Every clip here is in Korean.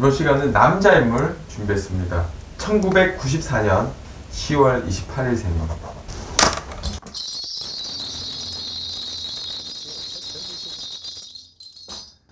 이번 시간은 남자 인물 준비했습니다. 1994년 10월 28일 생입니다.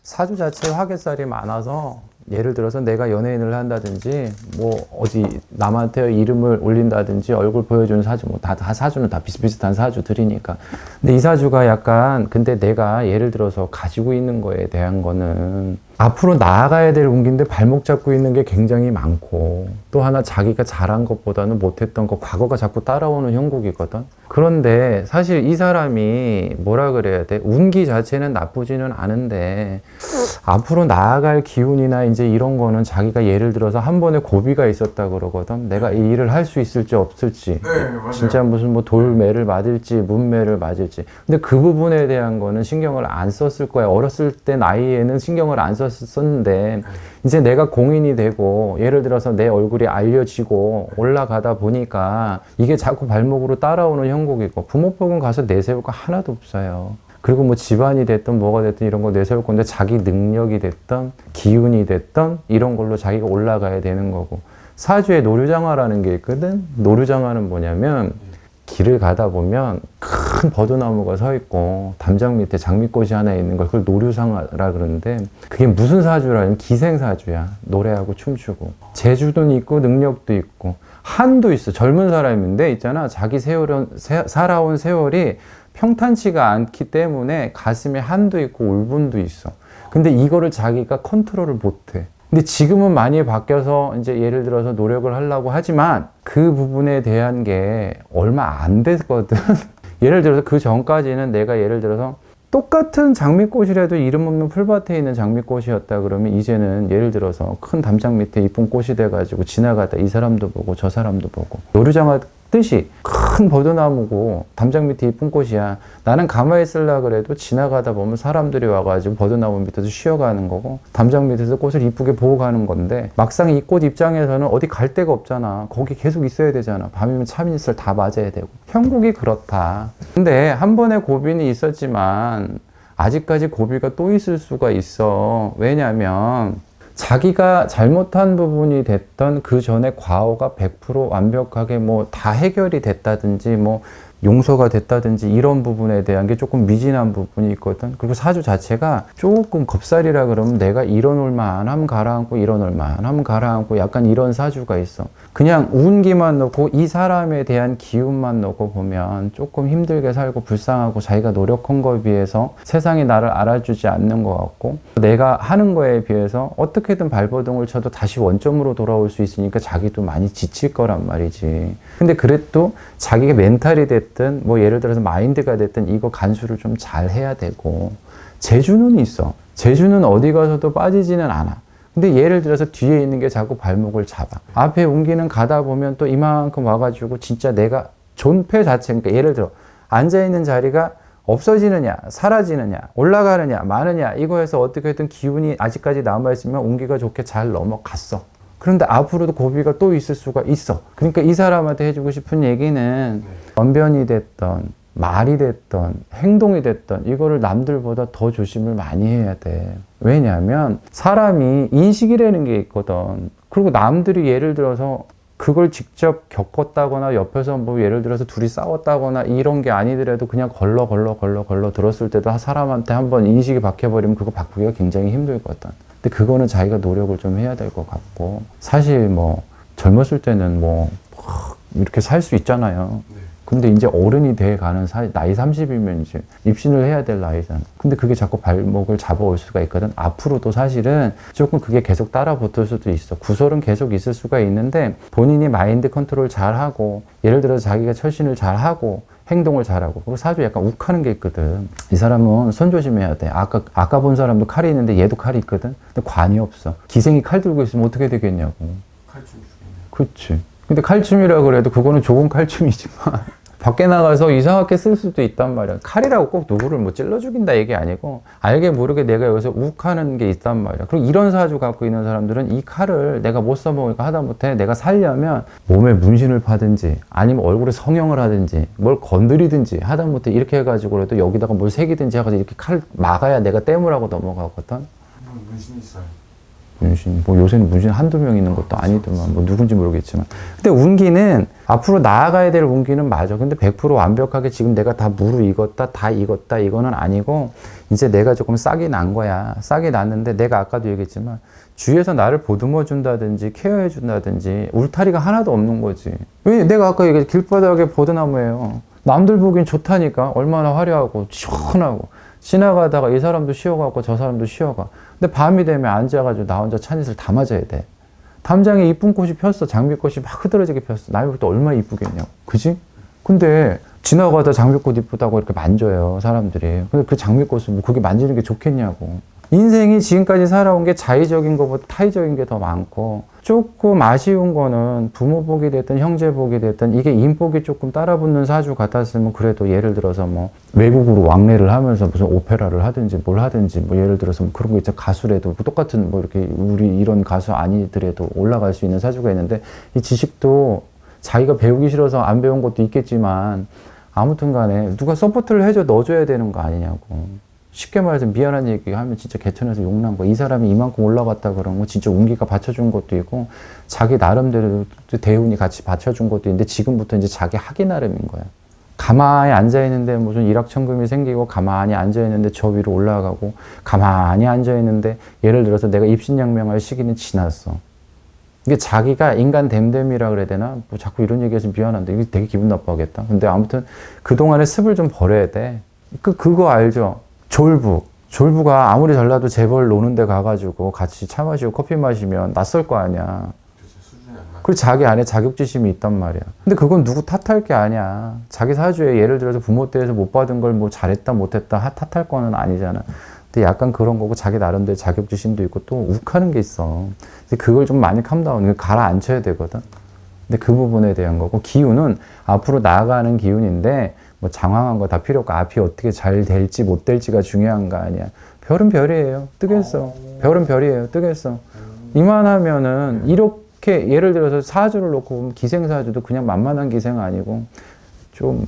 사주 자체에 화개살이 많아서 예를 들어서 내가 연예인을 한다든지 뭐 어디 남한테 이름을 올린다든지 얼굴 보여주는 사주 뭐다 다 사주는 다 비슷비슷한 사주들이니까 근데 이 사주가 약간 근데 내가 예를 들어서 가지고 있는 거에 대한 거는 앞으로 나아가야 될 운기인데 발목 잡고 있는 게 굉장히 많고 또 하나 자기가 잘한 것보다는 못했던 거 과거가 자꾸 따라오는 형국이거든 그런데 사실 이 사람이 뭐라 그래야 돼 운기 자체는 나쁘지는 않은데 앞으로 나아갈 기운이나 이제 이런 거는 자기가 예를 들어서 한 번에 고비가 있었다 그러거든. 내가 이 일을 할 수 있을지 없을지. 네. 진짜 무슨 뭐 돌매를 맞을지 문매를 맞을지. 근데 그 부분에 대한 거는 신경을 안 썼을 거야. 어렸을 때 나이에는 신경을 안 썼 었는데 이제 내가 공인이 되고 예를 들어서 내 얼굴이 알려지고 올라가다 보니까 이게 자꾸 발목으로 따라오는 형국이고 부모복은 가서 내세울 거 하나도 없어요. 그리고 뭐 집안이 됐든 뭐가 됐든 이런 거 내세울 건데 자기 능력이 됐든 기운이 됐든 이런 걸로 자기가 올라가야 되는 거고 사주에 노류장화라는 게 있거든 노류장화는 뭐냐면 길을 가다 보면 큰 버드나무가 서 있고 담장 밑에 장미꽃이 하나 있는 걸 그걸 노류상화라 그러는데 그게 무슨 사주라면 기생사주야. 노래하고 춤추고. 재주도 있고 능력도 있고. 한도 있어. 젊은 사람인데 있잖아. 자기 세월은 세- 살아온 세월이 평탄치가 않기 때문에 가슴에 한도 있고 울분도 있어. 근데 이거를 자기가 컨트롤을 못해. 근데 지금은 많이 바뀌어서 이제 예를 들어서 노력을 하려고 하지만 그 부분에 대한 게 얼마 안 됐거든. 예를 들어서 그 전까지는 내가 예를 들어서 똑같은 장미꽃이라도 이름 없는 풀밭에 있는 장미꽃이었다 그러면 이제는 예를 들어서 큰 담장 밑에 이쁜 꽃이 돼가지고 지나가다 이 사람도 보고 저 사람도 보고. 노루장화 뜻이 큰 버드나무고 담장 밑에 이쁜 꽃이야. 나는 가만히 있으려 그래도 지나가다 보면 사람들이 와가지고 버드나무 밑에서 쉬어가는 거고 담장 밑에서 꽃을 이쁘게 보고 가는 건데 막상 이 꽃 입장에서는 어디 갈 데가 없잖아. 거기 계속 있어야 되잖아. 밤이면 참이슬 다 맞아야 되고. 형국이 그렇다. 근데 한 번의 고비는 있었지만 아직까지 고비가 또 있을 수가 있어. 왜냐하면 자기가 잘못한 부분이 됐던 그 전에 과오가 100% 완벽하게 뭐 다 해결이 됐다든지 뭐 용서가 됐다든지 이런 부분에 대한 게 조금 미진한 부분이 있거든. 그리고 사주 자체가 조금 겁살이라 그러면 내가 이뤄놓을만 하면 가라앉고 이뤄놓을만 하면 가라앉고 약간 이런 사주가 있어. 그냥 운기만 놓고 이 사람에 대한 기운만 놓고 보면 조금 힘들게 살고 불쌍하고 자기가 노력한 거에 비해서 세상이 나를 알아주지 않는 것 같고 내가 하는 거에 비해서 어떻게든 발버둥을 쳐도 다시 원점으로 돌아올 수 있으니까 자기도 많이 지칠 거란 말이지. 근데 그래도 자기가 멘탈이 됐든 뭐 예를 들어서 마인드가 됐든 이거 간수를 좀 잘 해야 되고 재주는 있어. 재주는 어디 가서도 빠지지는 않아. 근데 예를 들어서 뒤에 있는 게 자꾸 발목을 잡아. 앞에 옮기는 가다 보면 또 이만큼 와가지고 진짜 내가 존폐 자체, 그러니까 예를 들어 앉아있는 자리가 없어지느냐, 사라지느냐, 올라가느냐, 마느냐, 이거에서 어떻게든 기운이 아직까지 남아있으면 운기가 좋게 잘 넘어갔어. 그런데 앞으로도 고비가 또 있을 수가 있어. 그러니까 이 사람한테 해주고 싶은 얘기는 언변이 됐던, 말이 됐던, 행동이 됐던, 이거를 남들보다 더 조심을 많이 해야 돼. 왜냐하면 사람이 인식이라는 게 있거든. 그리고 남들이 예를 들어서 그걸 직접 겪었다거나 옆에서 뭐 예를 들어서 둘이 싸웠다거나 이런 게 아니더라도 그냥 걸러 걸러 걸러 걸러 들었을 때도 사람한테 한번 인식이 박혀버리면 그거 바꾸기가 굉장히 힘들거든. 근데 그거는 자기가 노력을 좀 해야 될 것 같고 사실 뭐 젊었을 때는 뭐 이렇게 살 수 있잖아요. 근데 이제 어른이 돼 가는 사- 나이 30이면 이제 입신을 해야 될 나이잖아. 근데 그게 자꾸 발목을 잡아올 수가 있거든. 앞으로도 사실은 조금 그게 계속 따라 붙을 수도 있어. 구설은 계속 있을 수가 있는데 본인이 마인드 컨트롤 잘 하고 예를 들어서 자기가 처신을 잘 하고 행동을 잘하고 그리고 사주 약간 욱하는 게 있거든. 이 사람은 손 조심해야 돼. 아까 아까 본 사람도 칼이 있는데 얘도 칼이 있거든. 근데 관이 없어. 기생이 칼 들고 있으면 어떻게 되겠냐고. 칼춤 중이네요. 그치. 근데 칼춤이라 그래도 그거는 좋은 칼춤이지만 밖에 나가서 이상하게 쓸 수도 있단 말이야. 칼이라고 꼭 누구를 뭐 찔러 죽인다 얘기 아니고 알게 모르게 내가 여기서 욱하는 게 있단 말이야. 그리고 이런 사주 갖고 있는 사람들은 이 칼을 내가 못 써먹으니까 하다못해 내가 살려면 몸에 문신을 파든지 아니면 얼굴에 성형을 하든지 뭘 건드리든지 하다못해 이렇게 해가지고라도 여기다가 뭘 새기든지 해가지고 이렇게 칼 막아야 내가 땜을 하고 넘어가거든. 형 문신 있어요. 문신. 뭐 요새는 문신 한두 명 있는 것도 아니더만 뭐 누군지 모르겠지만. 근데 운기는 앞으로 나아가야 될 운기는 맞아. 근데 100% 완벽하게 지금 내가 다 무르익었다, 다 익었다 이거는 아니고 이제 내가 조금 싹이 난 거야. 싹이 났는데 내가 아까도 얘기했지만 주위에서 나를 보듬어 준다든지 케어해 준다든지 울타리가 하나도 없는 거지. 왜 내가 아까 얘기했 길바닥에 보드나무예요. 남들 보기엔 좋다니까 얼마나 화려하고 시원하고 지나가다가 이 사람도 쉬어가고 저 사람도 쉬어가. 근데 밤이 되면 앉아가지고 나 혼자 찬이슬 다 맞아야 돼. 담장에 이쁜 꽃이 폈어. 장미꽃이 막 흐드러지게 폈어. 남이 볼때 얼마나 이쁘겠냐고. 그지? 근데 지나가다 장미꽃 이쁘다고 이렇게 만져요. 사람들이. 근데 그 장미꽃을 뭐 그게 만지는 게 좋겠냐고. 인생이 지금까지 살아온 게 자의적인 것보다 타의적인 게 더 많고 조금 아쉬운 거는 부모 복이 됐든 형제 복이 됐든 이게 인복이 조금 따라붙는 사주 같았으면 그래도 예를 들어서 뭐 외국으로 왕래를 하면서 무슨 오페라를 하든지 뭘 하든지 뭐 예를 들어서 뭐 그런 거 있죠. 가수래도 뭐 똑같은 뭐 이렇게 우리 이런 가수 아니더라도 올라갈 수 있는 사주가 있는데 이 지식도 자기가 배우기 싫어서 안 배운 것도 있겠지만 아무튼 간에 누가 서포트를 해줘 넣어줘야 되는 거 아니냐고 쉽게 말해서 미안한 얘기 하면 진짜 개천에서 욕난 거. 이 사람이 이만큼 올라갔다 그런 거 진짜 운기가 받쳐준 것도 있고 자기 나름대로 대운이 같이 받쳐준 것도 있는데 지금부터 이제 자기 하기 나름인 거야. 가만히 앉아 있는데 무슨 일확천금이 생기고 가만히 앉아 있는데 저 위로 올라가고 가만히 앉아 있는데 예를 들어서 내가 입신양명할 시기는 지났어. 이게 자기가 인간 됨됨이라 그래야 되나? 뭐 자꾸 이런 얘기해서 미안한데 이게 되게 기분 나빠하겠다. 근데 아무튼 그동안의 습을 좀 버려야 돼. 그 그거 알죠? 졸부. 졸부가 아무리 잘나도 재벌 노는 데 가가지고 같이 차 마시고 커피 마시면 낯설 거 아니야. 그리고 자기 안에 자격지심이 있단 말이야. 근데 그건 누구 탓할 게 아니야. 자기 사주에 예를 들어서 부모 때에서 못 받은 걸 뭐 잘했다 못했다 하- 탓할 거는 아니잖아. 근데 약간 그런 거고 자기 나름대로 자격지심도 있고 또 욱하는 게 있어. 근데 그걸 좀 많이 캄다운, 가라앉혀야 되거든. 근데 그 부분에 대한 거고 기운은 앞으로 나아가는 기운인데 뭐 장황한 거 다 필요 없고 앞이 어떻게 잘 될지 못 될지가 중요한 거 아니야. 별은 별이에요. 뜨겠어. 별은 별이에요. 뜨겠어. 이만하면은 이렇게 예를 들어서 사주를 놓고 보면 기생사주도 그냥 만만한 기생 아니고 좀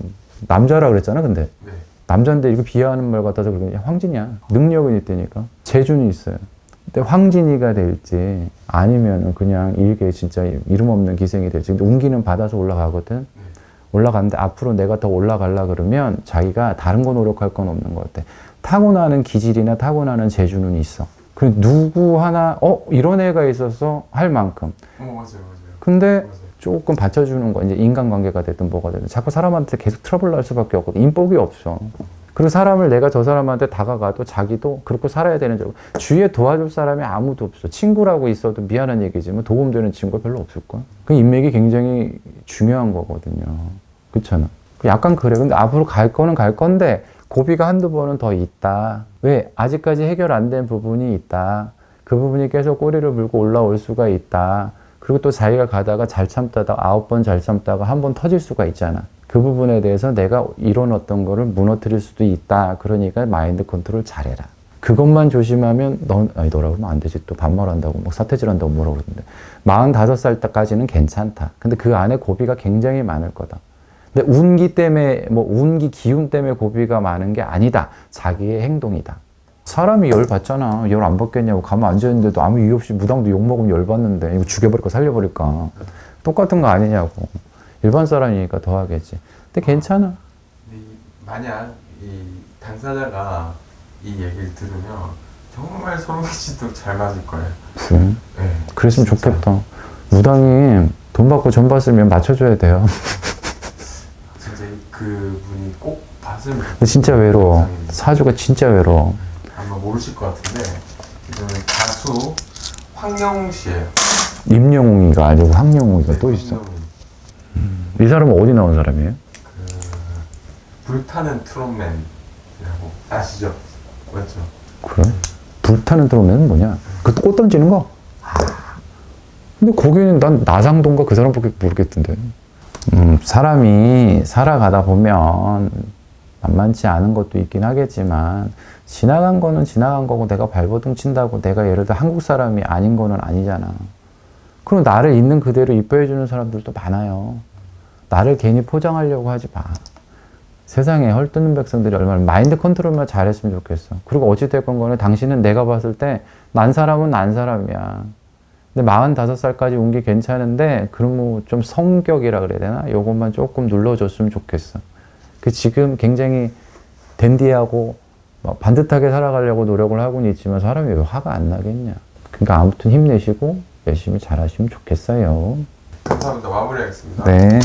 남자라 그랬잖아. 근데 네. 남자인데 이거 비하하는 말 같아서 그러는 황진이야. 능력은 있다니까. 재준이 있어요. 근데 황진이가 될지 아니면은 그냥 이게 진짜 이름 없는 기생이 될지. 근데 운기는 받아서 올라가거든. 올라가는데 앞으로 내가 더 올라가려 그러면 자기가 다른 거 노력할 건 없는 것 같아. 타고나는 기질이나 타고나는 재주는 있어. 그 누구 하나 어 이런 애가 있어서 할 만큼. 어 맞아요 맞아요. 근데 맞아요. 조금 받쳐주는 거 이제 인간관계가 됐든 뭐가 됐든 자꾸 사람한테 계속 트러블 날 수밖에 없거든 인복이 없어 그리고 사람을 내가 저 사람한테 다가가도 자기도 그렇게 살아야 되는 줄 알고 주위에 도와줄 사람이 아무도 없어. 친구라고 있어도 미안한 얘기지만 도움되는 친구가 별로 없을걸 그 인맥이 굉장히 중요한 거거든요. 그렇잖아. 약간 그래. 근데 앞으로 갈 거는 갈 건데 고비가 한두 번은 더 있다. 왜? 아직까지 해결 안 된 부분이 있다. 그 부분이 계속 꼬리를 물고 올라올 수가 있다. 그리고 또 자기가 가다가 잘 참다가 아홉 번 잘 참다가 한 번 터질 수가 있잖아. 그 부분에 대해서 내가 이뤄놨던 거를 무너뜨릴 수도 있다. 그러니까 마인드 컨트롤 잘해라. 그것만 조심하면 넌 아니 너라고 하면 안 되지 또 반말한다고 뭐 사태질한다고 뭐라 그러는데 45살 때까지는 괜찮다. 근데 그 안에 고비가 굉장히 많을 거다. 근데 운기 때문에 뭐 운기 기운 때문에 고비가 많은 게 아니다. 자기의 행동이다. 사람이 열 받잖아. 열 안 받겠냐고 가만 앉아있는데도 아무 이유 없이 무당도 욕 먹으면 열 받는데 이거 죽여버릴까 살려버릴까 똑같은 거 아니냐고. 일반 사람이니까 더 하겠지. 근데 괜찮아. 근데 이, 만약 이 당사자가 이 얘기를 들으면 정말 소름 끼치도록 잘 맞을 거예요. 그래. 네. 그랬으면 진짜. 좋겠다. 무당이 돈 받고 전 받으면 맞춰줘야 돼요. 진짜 이- 그분이 꼭 봤으면 근데 진짜 외로워. 영상인데. 사주가 진짜 외로워. 아마 모르실 것 같은데 이분은 가수 황영웅 씨예요. 임영웅이가 아니고 황영웅이가 네, 또 있어. 황영웅. 이 사람은 어디 나온 사람이에요? 그 불타는 트롯맨이라고 아시죠? 맞죠? 그래? 불타는 드럼은 뭐냐? 그 꽃 던지는 거? 아. 근데 거기는 난 나상동가 그 사람밖에 모르겠던데. 음, 사람이 살아가다 보면 만만치 않은 것도 있긴 하겠지만 지나간 거는 지나간 거고 내가 발버둥 친다고 내가 예를 들어 한국 사람이 아닌 거는 아니잖아. 그럼 나를 있는 그대로 이뻐해 주는 사람들도 많아요. 나를 괜히 포장하려고 하지 마. 세상에 헐뜯는 백성들이 얼마나 마인드 컨트롤만 잘했으면 좋겠어. 그리고 어찌됐건 간에 당신은 내가 봤을 때 난 사람은 난 사람이야. 근데 45살까지 온 게 괜찮은데 그러면 좀 성격이라 그래야 되나? 요것만 조금 눌러줬으면 좋겠어. 그 지금 굉장히 댄디하고 막 반듯하게 살아가려고 노력을 하고는 있지만 사람이 왜 화가 안 나겠냐. 그러니까 아무튼 힘내시고 열심히 잘하시면 좋겠어요. 감사합니다. 마무리하겠습니다. 네.